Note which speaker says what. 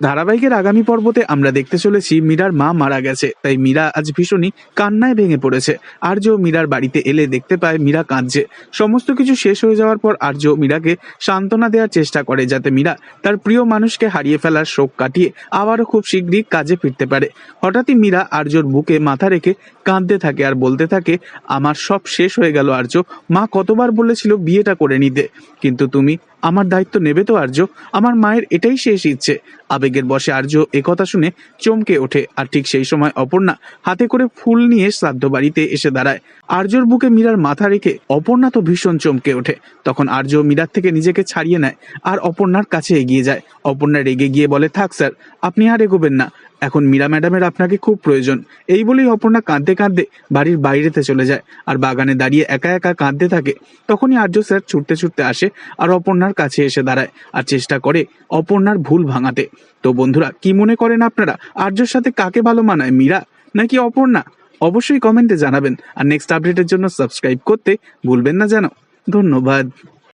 Speaker 1: ধারাবাহিকের আগামী পর্বতে আমরা দেখতে চলেছি মীরার মা মারা গেছে, তাই মীরা আজ ভীষণই কান্নায় ভেঙে পড়েছে। আর্য মীরার বাড়িতে এলে দেখতে পায় মীরা কাঁদছে। সমস্ত কিছু শেষ হয়ে যাওয়ার পর আর্য মীরাকে সান্ত্বনা দেওয়ার চেষ্টা করে, যাতে মীরা তার প্রিয় মানুষকে হারিয়ে ফেলার শোক কাটিয়ে আবারও খুব শীঘ্রই কাজে ফিরতে পারে। হঠাৎই মীরা আর্যর বুকে মাথা রেখে কাঁদতে থাকে আর বলতে থাকে, আমার সব শেষ হয়ে গেল আর্য, মা কতবার বলেছিল বিয়েটা করে নিতে, কিন্তু তুমি আমার দায়িত্ব নেবে তো আর্য। আমার মায়ের এটাই শেষ ইচ্ছে। আবেগের বসে আর্য একথা শুনে চমকে ওঠে, আর ঠিক সেই সময় অপর্ণা হাতে করে ফুল নিয়ে শ্রাদ্ধ বাড়িতে এসে দাঁড়ায়। আর্যর বুকে মীরার মাথা রেখে অপর্ণা তো ভীষণ চমকে ওঠে। তখন আর্য মীরার থেকে নিজেকে ছাড়িয়ে নেয়, আর অপর্ণার কাছে এগিয়ে যায়। অপর্ণা রেগে গিয়ে বলে, থাক স্যার, আপনি আর এগোবেন না। এখন মীরা ম্যাডামের আপনাকে খুব প্রয়োজন। এই বলেই অপর্ণা কাঁদতে কাঁদতে বাড়ির বাইরেতে চলে যায়, আর বাগানে দাঁড়িয়ে একা একা কাঁদতে থাকে। তখনই আর্য স্যার ছুটতে ছুটতে আসে, আর অপর্ণার কাছে এসে দাঁড়ায় আর চেষ্টা করে অপর্ণার ভুল ভাঙাতে। তো বন্ধুরা, কি মনে করেন আপনারা? আর্যর সাথে কাকে ভালো মানায়, মীরা নাকি অপর্ণা? অবশ্যই কমেন্টে জানাবেন। আর নেক্সট আপডেটের জন্য সাবস্ক্রাইব করতে ভুলবেন না যেন। ধন্যবাদ।